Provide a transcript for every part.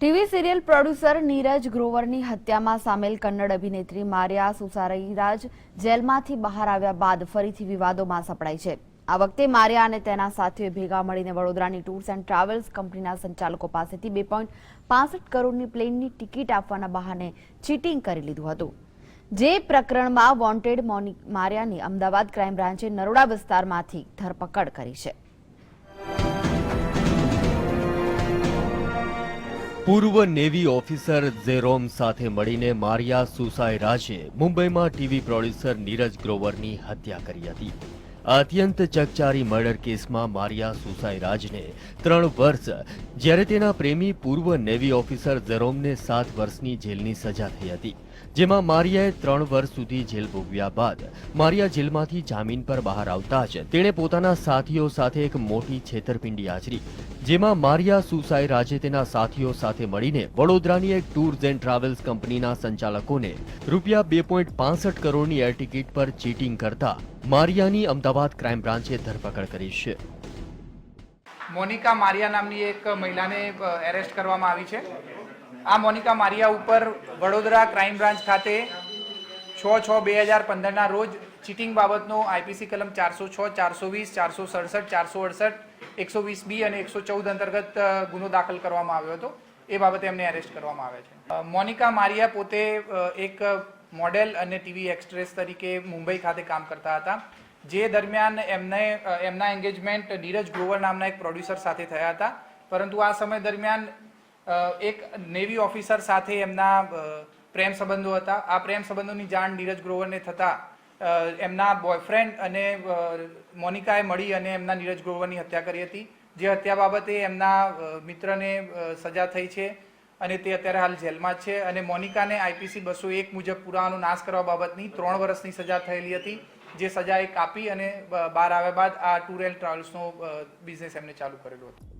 TV serial producer Neeraj ગ્રોવરની હત્યામાં સામેલ કન્નડ અભિનેત્રી મારિયા સુસારઈરાજ જેલમાંથી બહાર આવ્યા બાદ ફરીથી વિવાદોમાં સપડાઈ છે. આ વખતે મારિયા અને તેના સાથીઓએ ભેગા મળીને વડોદરાની ટૂર્સ એન્ડ ટ્રાવેલ્સ કંપનીના સંચાલકો પાસેથી બે પોઈન્ટ પાસઠ કરોડની પ્લેનની ટિકિટ આપવાના બહાને ચીટિંગ કરી લીધું હતું. જે પ્રકરણમાં વોન્ટેડ મોની, મારિયાની અમદાવાદ ક્રાઇમ બ્રાન્ચે નરોડા વિસ્તારમાંથી ધરપકડ કરી છે. પૂર્વ નેવી ઓફિસર ઝેરોમ સાથે મળીને મારિયા સુસાઈ રાજે મુંબઈમાં ટીવી પ્રોડ્યુસર નીરજ ગ્રોવરની હત્યા કરી હતી. અત્યંત ચકચારી મર્ડર કેસમાં મારિયા સુસાઈ રાજને ત્રણ વર્ષ, જ્યારે તેના પ્રેમી પૂર્વ નેવી ઓફિસર ઝેરોમને સાત વર્ષની જેલની સજા થઈ હતી, જેમાં મારિયાએ ત્રણ વર્ષ સુધી જેલ ભોગવ્યા બાદ મારિયા જેલમાંથી જામીન પર બહાર આવતા જ તેણે પોતાના સાથીઓ સાથે એક મોટી છેતરપિંડી આચરી જેમાં મારિયા સુસાઈ રાજે તેના સાથીઓ સાથે મળીને વડોદરાની એક ટૂર્સ એન્ડ ટ્રાવેલ્સ કંપનીના સંચાલકોને રૂપિયા બે પોઈન્ટ પાસઠ કરોડની એર ટિકિટ પર ચીટિંગ કરતા મારિયાની અમદાવાદ ક્રાઇમ બ્રાન્ચે ધરપકડ કરી છે. મોનિકા મારિયા નામની એક મહિલાને એરેસ્ટ કરવામાં આવી છે. આ મોનિકા મારિયા ઉપર વડોદરા ક્રાઇમ બ્રાન્ચ ખાતે છ છ બે હજાર પંદરના રોજ ચીટિંગ બાબતનો આઈપીસી કલમ ચારસો છ, ચારસો વીસ, ચારસો સડસઠ, ચારસો અડસઠ એકસો વીસ બી અને એકસો ચૌદ અંતર્ગત ગુનો દાખલ કરવામાં આવ્યો હતો. એ બાબતે એમને એરેસ્ટ કરવામાં આવે છે. મોનિકા મારિયા પોતે એક મોડેલ અને ટીવી એક્ટ્રેસ તરીકે મુંબઈ ખાતે કામ કરતા હતા. જે દરમિયાન એમને એમના એન્ગેજમેન્ટ નીરજ ગ્રોવર નામના એક પ્રોડ્યુસર સાથે થયા હતા. પરંતુ આ સમય દરમિયાન એક નેવી ઓફિસર સાથે એમના પ્રેમ સંબંધો હતા. આ પ્રેમ સંબંધોની જાણ નીરજ ગ્રોવરને થતાં એમના બોયફ્રેન્ડ અને મોનિકાએ મળી અને એમના નીરજ ગ્રોવરની હત્યા કરી હતી. જે હત્યા બાબતે એમના મિત્રને સજા થઈ છે અને તે અત્યારે હાલ જેલમાં છે અને મોનિકાને આઈપીસી બસો એક મુજબ પુરાવાનો નાશ કરવા બાબતની ત્રણ વર્ષની સજા થયેલી હતી, જે સજા એ કાપી અને બહાર આવ્યા બાદ આ ટૂર એન્ડ ટ્રાવેલ્સનો બિઝનેસ એમને ચાલુ કરેલો હતો.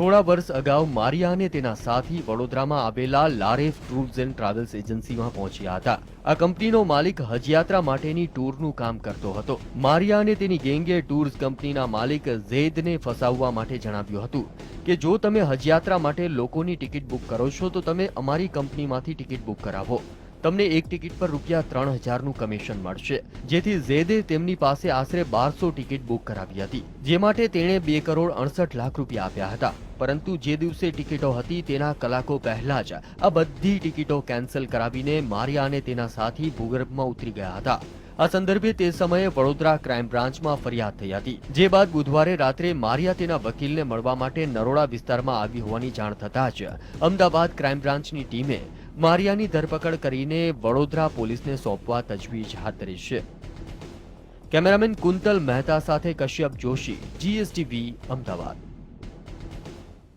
થોડા વર્ષ અગાઉ મારિયા અને તેના સાથી વડોદરામાં આવેલા લારેફ ટૂર્સ એન્ડ ટ્રાવેલ્સ એજન્સીમાં પહોંચ્યા હતા. આ કંપનીનો માલિક હજયાત્રા માટેની ટૂરનું કામ કરતો હતો. મારિયા અને તેની ગેંગે ટૂર્સ કંપનીના માલિક ઝેદને ફસાવવા માટે જણાવ્યું હતું કે, જો તમે હજયાત્રા માટે લોકોની ટિકિટ બુક કરો છો, તો તમે અમારી કંપનીમાંથી ટિકિટ બુક કરાવો. તમને એક ટિકિટ પર રૂપિયા ત્રણ હજારનું કમિશન મળશે. જેથી ઝેદે તેમની પાસે આશરે બારસો ટિકિટ બુક કરાવી હતી, જે માટે તેણે બે કરોડ અડસઠ લાખ રૂપિયા આપ્યા હતા. પરંતુ જે દિવસે ટિકિટો હતી તેના કલાકો પહેલા જ આ બધી ટિકિટો કેન્સલ કરાવીને મારિયા અને તેના સાથી ભૂગર્ભમાં ઉતરી ગયા હતા. આ સંદર્ભે તે સમયે વડોદરા ક્રાઇમ બ્રાન્ચમાં ફરિયાદ થઈ હતી, જે બાદ બુધવારે રાત્રે મારિયા તેના વકીલને મળવા માટે નરોડા વિસ્તારમાં આવી હોવાની જાણ થતાં જ અમદાવાદ ક્રાઇમ બ્રાન્ચની ટીમે મારિયાની ધરપકડ કરીને વડોદરા પોલીસને સોંપવા તજવીજ હાથ ધરી છે. કેમેરામેન કુંતલ મહેતા સાથે કશ્યપ જોશી જીએસટીવી અમદાવાદ.